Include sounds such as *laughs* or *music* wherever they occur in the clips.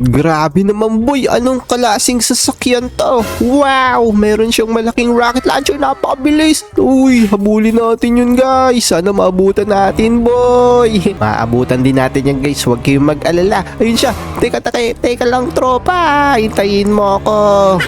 Grabe naman boy, anong klaseng sasakyan to? Wow, meron siyang malaking rocket launcher, napakabilis. Uy, habulin natin yun guys. Sana maabutan natin boy. *laughs* Maabutan din natin yan guys, huwag kayong mag-alala. Ayun siya, teka, teka, teka lang tropa. Hintayin mo ako.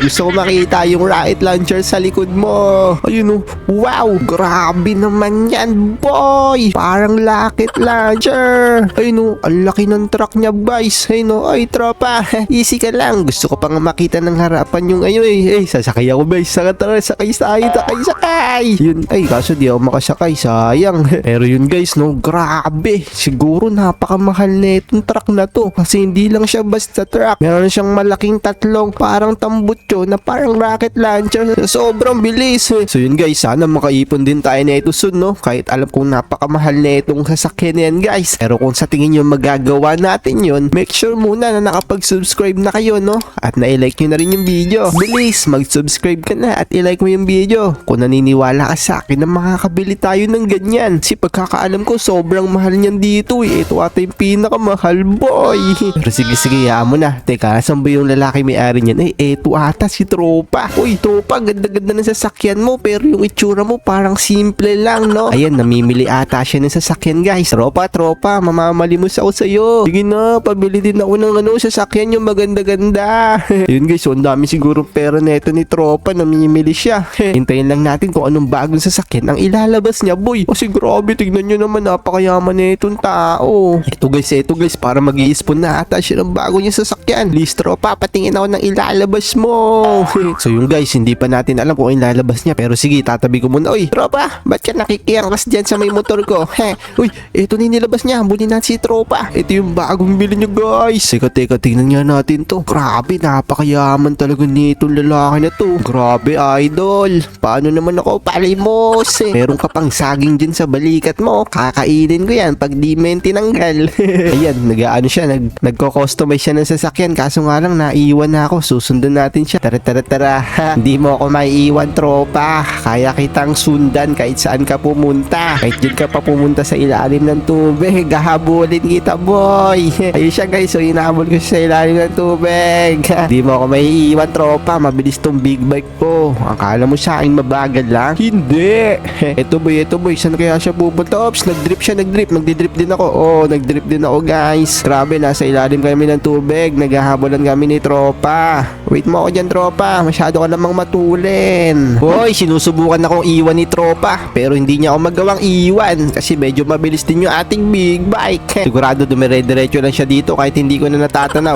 Gusto ko makita yung rocket launcher sa likod mo. Ayun oh, wow, grabe naman yan boy. Parang rocket launcher. Ayun oh, ang laki ng truck niya guys. Ayun oh, ay tropa. *laughs* Easy ka lang. Gusto ko pang makita ng harapan yung ayo eh. Eh, sasakay ako guys. Saka tara, sakay sakay, sakay, sakay. Yun, ay kaso di ako makasakay. Sayang. *laughs* Pero yun guys, no, grabe. Siguro napakamahal na itong truck na to. Kasi hindi lang siya basta truck. Meron siyang malaking tatlong parang tambutso na parang rocket launcher. Sobrang bilis. So yun guys, sana makaipon din tayo na ito soon, no? Kahit alam kong napakamahal na itong sasakyan yan guys. Pero kung sa tingin nyo magagawa natin yun, make sure muna na nakapag-subscribe na kayo, no? At na-like nyo na rin yung video. Bilis, mag-subscribe ka na at i-like mo yung video. Kung naniniwala ka sa akin na makakabili tayo ng ganyan. Si pagkakaalam ko, sobrang mahal niyan dito eh. Ito ata yung pinakamahal, boy. Pero sige, sige, hayaan mo na. Teka, saan ba yung lalaki may-ari niyan? Eh, eto ata si Tropa. Uy, Tropa, ganda-ganda ng sasakyan mo. Pero yung itsura mo parang simple lang, no? Ayan, namimili ata siya ng sasakyan, guys. Tropa, tropa, mamamalimos ako sa'yo. Sige na, pabili din ako ng ano, sasakyan yung maganda-ganda. *laughs* Yun guys, so ang dami siguro pera neto ni Tropa, namimili siya. *laughs* Hintayin lang natin kung anong bagong sasakyan ang ilalabas niya, boy. Kasi grabe, tignan nyo naman, napakayaman na itong tao. Ito guys, ito guys, para mag iispon na ata siya ng bago niya sasakyan. Please, Tropa, patingin ako ng ilalabas mo. *laughs* so yung guys, hindi pa natin alam kung ilalabas niya. Pero sige, tatabi ko muna. Uy, Tropa, ba't ka nakikiyangkas dyan sa may motor ko? He, uy, ito na nilabas niya. Bulin natin si Tropa. Ito yung bagong bili niya, guys. Teka, teka, tingnan nga natin to. Grabe, napakayaman talaga nitong lalaki na to. Grabe, idol. Paano naman ako palimos eh. Meron ka pang saging dyan sa balikat mo. Kakainin ko yan pag di men tinanggal. *laughs* Ayan, nag-ano siya, nag, nagko-customize siya ng sasakyan. Kaso nga lang, naiwan na ako. Susundan natin siya. Tara, tara, tara. *laughs* Hindi mo ako maiiwan, tropa. Kaya kitang sundan kahit saan ka pumunta. Kahit dyan ka pa pumunta sa ilalim ng tubig. Gahabulin kita, boy. *laughs* Ayun siya, guys. So, inahabol ko siya ilalim ng tubig. *laughs* Hindi mo ako maiiwan, tropa. Mabilis tong big bike ko. Akala mo sa akin mabagal lang? Hindi. *laughs* Ito boy, ito boy. Saan kaya siya pupunta? Ops, nag-drip siya, nag-drip. Nagdi-drip din ako. Oh, nag-drip din ako, guys. Grabe, nasa ilalim kami ng tubig. Naghahabolan kami ni tropa. Wait mo ako dyan, tropa. Masyado ka namang matulin. Boy, sinusubukan akong iwan ni tropa. Pero hindi niya ako magawang iwan. Kasi medyo mabilis din yung ating big bike. *laughs* Sigurado dumire-diretso lang siya dito kahit hindi ko na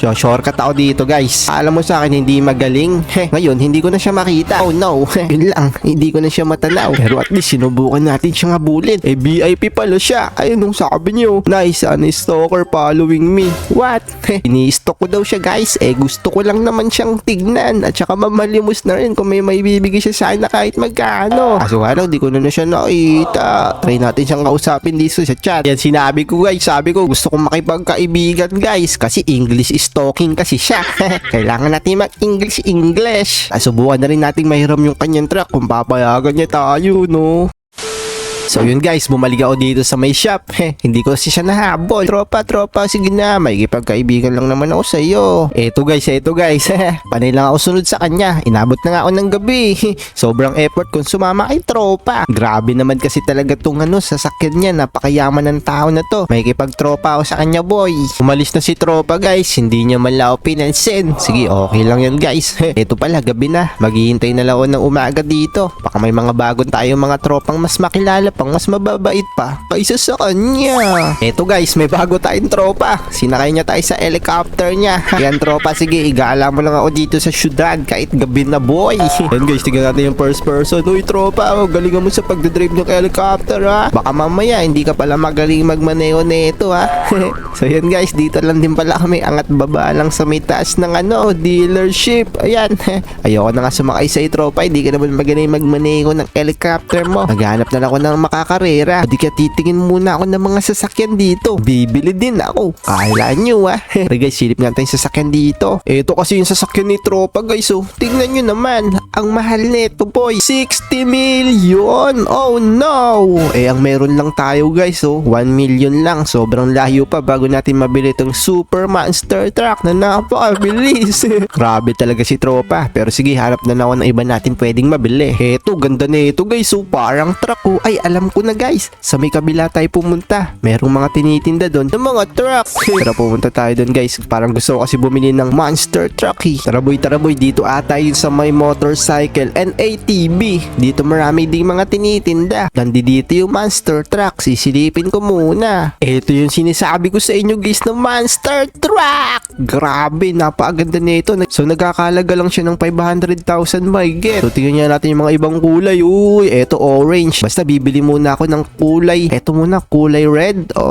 So, shortcut ako dito, guys. Alam mo sa akin, hindi magaling. Heh, ngayon, hindi ko na siya makita. Oh no, yun lang. Hindi ko na siya matanaw. Pero at least, sinubukan natin siyang habulin. Eh, VIP pala siya. Ayun nung sabi niyo. Nice, an stalker following me. What? Heh, ini-stalk ko daw siya, guys. Eh, gusto ko lang naman siyang tignan. At saka mamalimos na rin kung may maibibigay siya sa akin na kahit magkano. Kaso nga lang, di ko na na siya nakita. Try natin siyang kausapin dito sa chat. Yan sinabi ko guys, sabi ko gusto kong makipagkaibigan guys. Kasi English is talking kasi siya. *laughs* Kailangan natin mag-English English. Ah, Subukan na rin natin mahiram yung kanyang truck kung papayagan niya tayo, no? So yun guys, bumalik ako dito sa may shop. *laughs* Heh, hindi ko kasi siya nahabol. Tropa, tropa, sige na. May kipagkaibigan lang naman ako sa iyo. Eto guys, eto guys. *laughs* Panay lang ako sunod sa kanya. Inabot na nga ako ng gabi. *laughs* Sobrang effort kung sumama kay tropa. Grabe naman kasi talaga tong ano, sasakyan niya. Napakayaman ng tao na to. May kipagtropa ako sa kanya boy. Umalis na si tropa guys. Hindi niya man pinansin. Sige, okay lang yan guys. Eto pala, gabi na. Maghihintay na lang ako ng umaga dito. Baka may mga bagong tayong mga tropang mas makilala pang mas mababait pa kaysa sa kanya. Eto guys, may bago tayong tropa. Sinakay niya tayo sa helicopter niya. *laughs* Yan tropa, sige, igala mo lang ako dito sa syudad kahit gabi na boy. *laughs* Yan guys, tingnan natin yung first person. Uy tropa, oh, galingan mo sa pagdadrive ng helicopter ha. Baka mamaya hindi ka pala magaling magmaneho nito ha. *laughs* so yan guys, dito lang din pala kami angat baba lang sa may taas ng ano, dealership. Ayan. Ayoko na nga sumakay sa tropa, hindi ka naman magaling magmaneho ng helicopter mo. Naghanap na lang ako ng makakarera. Di kaya titingin muna ako ng mga sasakyan dito. Bibili din ako. Kala nyo ah. *laughs* Pero guys, silip nga tayong sasakyan dito. Ito kasi yung sasakyan ni Tropa guys oh. Tingnan nyo naman. Ang mahal nito boy. 60 million. Oh no. Eh ang meron lang tayo guys oh. 1 million lang. Sobrang layo pa bago natin mabili itong Super Monster Truck na napakabilis. *laughs* Grabe talaga si Tropa. Pero sige, harap na ako ng iba natin pwedeng mabili. Eto, ganda na ito guys. So, parang truck oh. Ay, alam ko na guys. Sa may kabila tayo pumunta. Merong mga tinitinda doon ng mga truck. Tara pumunta tayo doon guys. Parang gusto ko kasi bumili ng monster truck eh. Tara boy, tara boy. Dito ata yun sa may motorcycle and ATV. Dito marami ding mga tinitinda. Nandi dito yung monster truck. Sisilipin ko muna. Ito yung sinasabi ko sa inyo guys na monster truck. Grabe, napakaganda nito. So nagkakalaga lang siya ng 500,000 my get. So tingnan natin yung mga ibang kulay. Uy, eto orange. Basta bibili muna ako ng kulay. Eto muna, kulay red o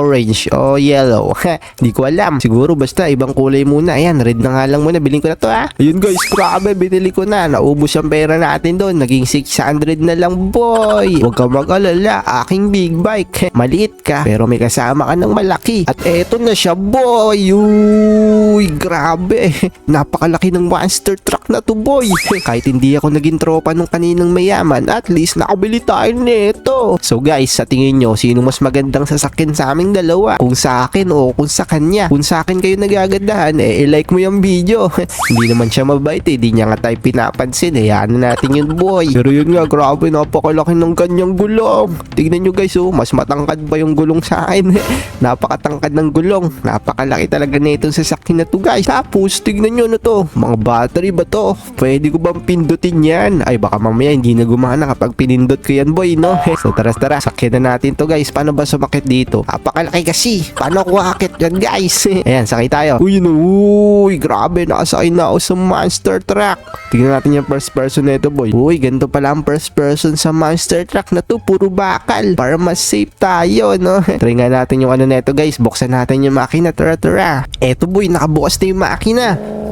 orange o yellow. *laughs* Hindi ko alam. Siguro basta ibang kulay muna. Ayan, red na nga lang muna. Bilhin ko na to ha. Ayun guys, grabe. Binili ko na. Naubos yung pera natin doon. Naging 600 na lang boy. Huwag ka mag-alala. Aking big bike. Maliit ka. Pero may kasama ka ng malaki. At eto na siya boy. Uy, grabe. *laughs* Napakalaki ng monster truck na to boy. *laughs* Kahit hindi ako naging tropa nung kaninang mayaman, at least nakabili tayo nito. So guys, sa tingin nyo, sino mas magandang sasakyan sa aming dalawa? Kung sa akin o kung sa kanya? Kung sa akin kayo nagagandahan, eh, i-like mo yung video. *laughs* hindi naman siya mabait eh, di niya nga tayo pinapansin eh. Na natin yun boy. Pero yun nga, grabe, napakalaki ng kanyang gulong. Tignan nyo guys, oh, mas matangkad ba yung gulong sa akin? *laughs* Napakatangkad ng gulong. Napakalaki talaga na itong sasakyan na to guys. Tapos, tignan nyo na to. Mga battery ba to? Pwede ko bang pindutin yan? Ay, baka mamaya hindi na gumana kapag pinindot ko yan boy, no? So, tara, tara. Sakyan na natin to guys. Paano ba sumakit dito? Napakalaki kasi. Paano ko akit yan guys? *laughs* Ayan, sakay tayo. Uy, no, uy, grabe. Nakasakay na ako sa monster truck. Tingnan natin yung first person na ito boy. Uy, ganito pala ang first person sa monster truck na to. Puro bakal. Para mas safe tayo, no? *laughs* Try nga natin yung ano na ito guys. Buksan natin yung makina. Tara, tara. Eto boy, nakabukas na yung makina.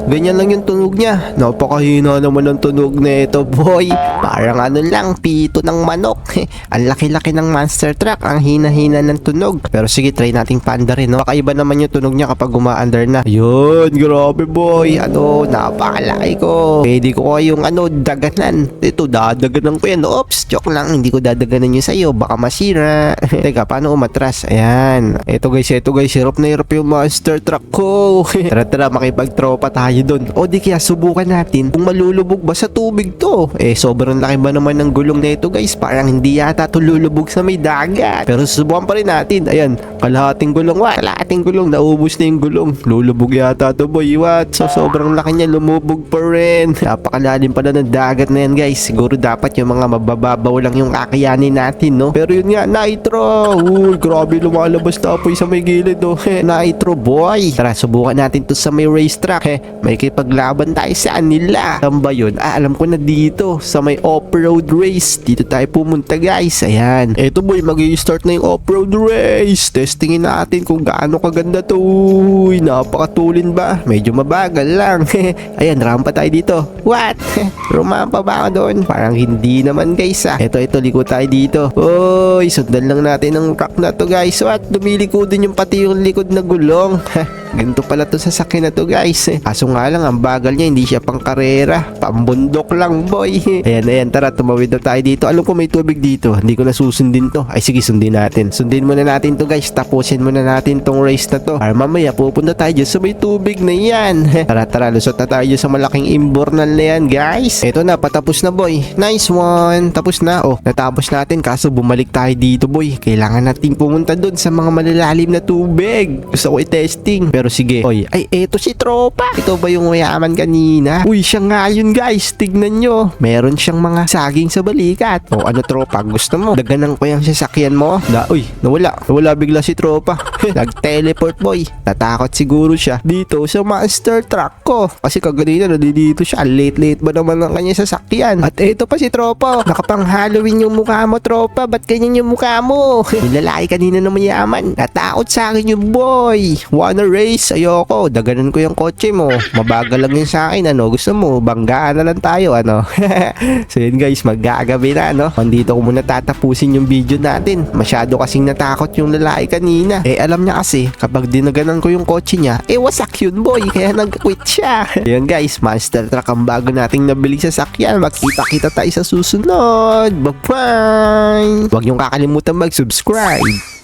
Ganyan lang yung tunog niya. Napakahina naman ng tunog na ito, boy. Parang ano lang, pito ng manok. *laughs* ang laki-laki ng monster truck, ang hina-hina ng tunog. Pero sige, try nating panda rin, no? Kakaiba naman yung tunog niya kapag umaandar na. Yun, grabe, boy. Ano, napakalaki ko. Pwede ko kayong ano, daganan. Ito, dadaganan ko yan. Oops, joke lang. Hindi ko dadaganan yun sa'yo. Baka masira. *laughs* Teka, paano umatras? Ayan. Ito guys, ito guys. Hirap na hirap yung monster truck ko. *laughs* tara, tara, makipagtropa tayo doon. O di kaya subukan natin kung malulubog ba sa tubig to. Eh, sobrang laki ba naman ng gulong na ito guys? Parang hindi yata to lulubog sa may dagat. Pero susubukan pa rin natin. Ayan, kalahating gulong. What? Kalahating gulong. Naubos na yung gulong. Lulubog yata to boy. What? So, sobrang laki niya. Lumubog pa rin. Napakalalim pala ng dagat na yan guys. Siguro dapat yung mga mabababaw lang yung kakayanin natin, no? Pero yun nga, nitro. Uy, grabe lumalabas na apoy sa may gilid, oh. nitro boy. Tara, subukan natin to sa may racetrack. Eh, may kipaglaban tayo sa nila. Saan ba yun? Ah, alam ko na dito. Sa may off-road race. Dito tayo pumunta guys. Ayan. Eto boy, mag start na yung off-road race. Testingin natin kung gaano kaganda to. Uy, napakatulin ba? Medyo mabagal lang. *laughs* Ayan, rampa tayo dito. What? *laughs* Rumampa ba ako doon? Parang hindi naman guys ah. Eto, ito, liko tayo dito. Uy, sundan lang natin ang truck na to guys. What? Dumiliko din yung pati yung likod na gulong. *laughs* Ganito pala to sa sakin na to guys. Kaso nga lang, ang bagal niya, hindi siya pang karera. Pambundok lang boy. Ayan, ayan, tara, tumawid na tayo dito. Alam ko may tubig dito. Hindi ko na susundin to. Ay sige, sundin natin. Sundin muna natin to guys. Tapusin muna natin tong race na to. Para mamaya, pupunta tayo sa may tubig na yan. *laughs* tara, tara, lusot na tayo sa malaking imbornal na yan guys. Eto na, patapos na boy. Nice one. Tapos na. Oh, natapos natin. Kaso bumalik tayo dito boy. Kailangan natin pumunta doon sa mga malalalim na tubig. Gusto ko i-testing. Pero sige. Oy, ay eto si tropa. Ito ba yung mayaman kanina? Uy, siya nga yun guys. Tignan nyo. Meron siyang mga saging sa balikat. O ano tropa, gusto mo? Daganan ko yung sasakyan mo. Da, uy, nawala. Nawala bigla si tropa. *laughs* Nag-teleport boy. Natakot siguro siya dito sa monster truck ko. Kasi kaganina nandito siya. Late-late ba naman ang kanya sasakyan? At eto pa si tropa. Nakapang Halloween yung mukha mo tropa. Ba't ganyan yung mukha mo? *laughs* yung lalaki kanina na mayaman. Natakot sa akin yung boy. Wanna race? Boys. Ayoko. Daganan ko yung kotse mo. Mabagal lang yun sa akin. Ano? Gusto mo? Banggaan na lang tayo. Ano? *laughs* so yun guys, magagabi na. No? Andito ko muna tatapusin yung video natin. Masyado kasing natakot yung lalaki kanina. Eh alam niya kasi, kapag dinaganan ko yung kotse niya, eh wasak yun boy. Kaya nag-quit siya. *laughs* Ayun guys, monster truck ang bago nating nabili sa sakyan. Magkita-kita tayo sa susunod. Bye-bye! Huwag niyong kakalimutan mag-subscribe.